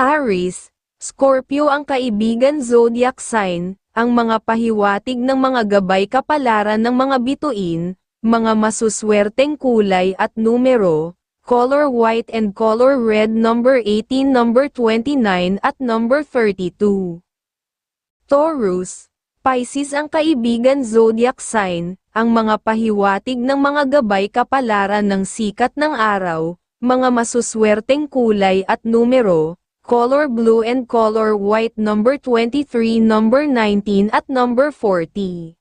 Aries, Scorpio ang kaibigan zodiac sign, ang mga pahiwatig ng mga gabay kapalaran ng mga bituin, mga masuswerteng kulay at numero, color white and color red number 18 number 29 at number 32. Taurus, Pisces ang kaibigan zodiac sign, ang mga pahiwatig ng mga gabay kapalaran ng sikat ng araw, mga masuswerteng kulay at numero, color blue and color white number 23 number 19 at number 40.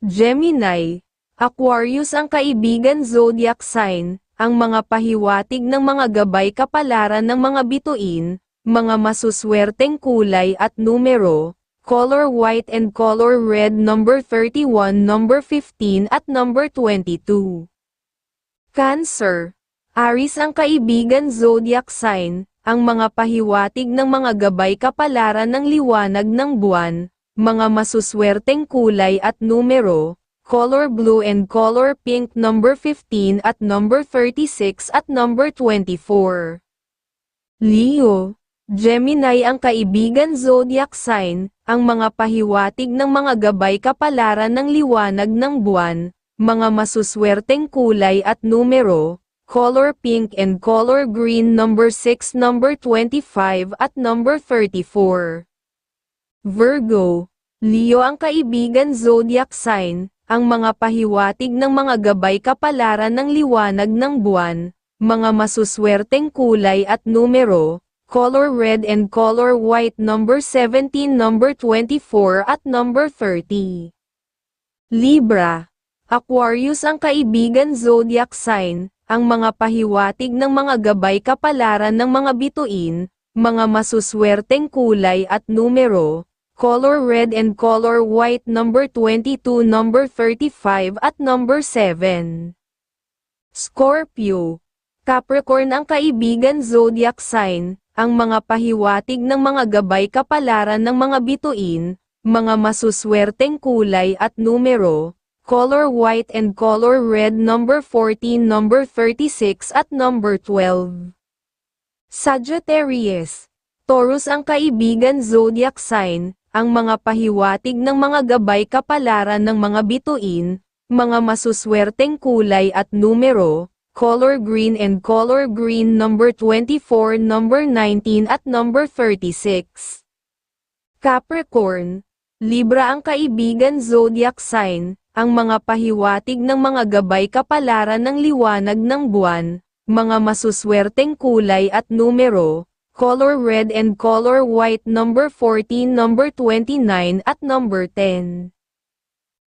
Gemini, Aquarius ang kaibigan zodiac sign, ang mga pahiwatig ng mga gabay kapalaran ng mga bituin, mga masuswerteng kulay at numero, color white and color red number 31 number 15 at number 22. Cancer, Aries ang kaibigan zodiac sign, ang mga pahiwatig ng mga gabay kapalaran ng liwanag ng buwan, mga masuswerteng kulay at numero, color blue and color pink number 15 at number 36 at number 24. Leo, Gemini ang kaibigan zodiac sign, ang mga pahiwatig ng mga gabay kapalaran ng liwanag ng buwan, mga masuswerteng kulay at numero, color pink and color green number 6 number 25 at number 34. Virgo, Leo ang kaibigan zodiac sign, ang mga pahiwatig ng mga gabay kapalaran ng liwanag ng buwan, mga masuswerteng kulay at numero, color red and color white number 17 number 24 at number 30. Libra, Aquarius ang kaibigan zodiac sign, ang mga pahiwatig ng mga gabay kapalaran ng mga bituin, mga masuswerteng kulay at numero, color red and color white number 22 number 35 at number 7. Scorpio, Capricorn ang kaibigan zodiac sign, ang mga pahiwatig ng mga gabay kapalaran ng mga bituin, mga masuswerteng kulay at numero, color white and color red number 14 number 36 at number 12. Sagittarius, Taurus ang kaibigan zodiac sign, ang mga pahiwatig ng mga gabay kapalaran ng mga bituin, mga masuswerteng kulay at numero, color green and color green number 24 number 19 at number 36. Capricorn, Libra ang kaibigan zodiac sign, ang mga pahiwatig ng mga gabay kapalaran ng liwanag ng buwan, mga masuswerteng kulay at numero, color red and color white number 14 number 29 at number 10.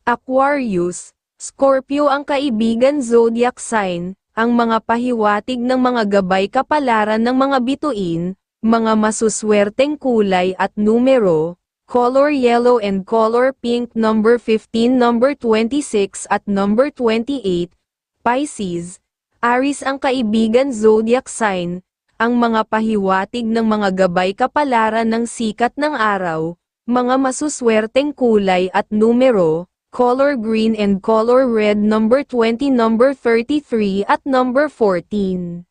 Aquarius, Scorpio ang kaibigan zodiac sign, ang mga pahiwatig ng mga gabay kapalaran ng mga bituin, mga masuswerteng kulay at numero, color yellow and color pink number 15 number 26 at number 28, Pisces, Aries ang kaibigan zodiac sign, ang mga pahiwatig ng mga gabay kapalaran ng sikat ng araw, mga masuswerteng kulay at numero, color green and color red number 20 number 33 at number 14.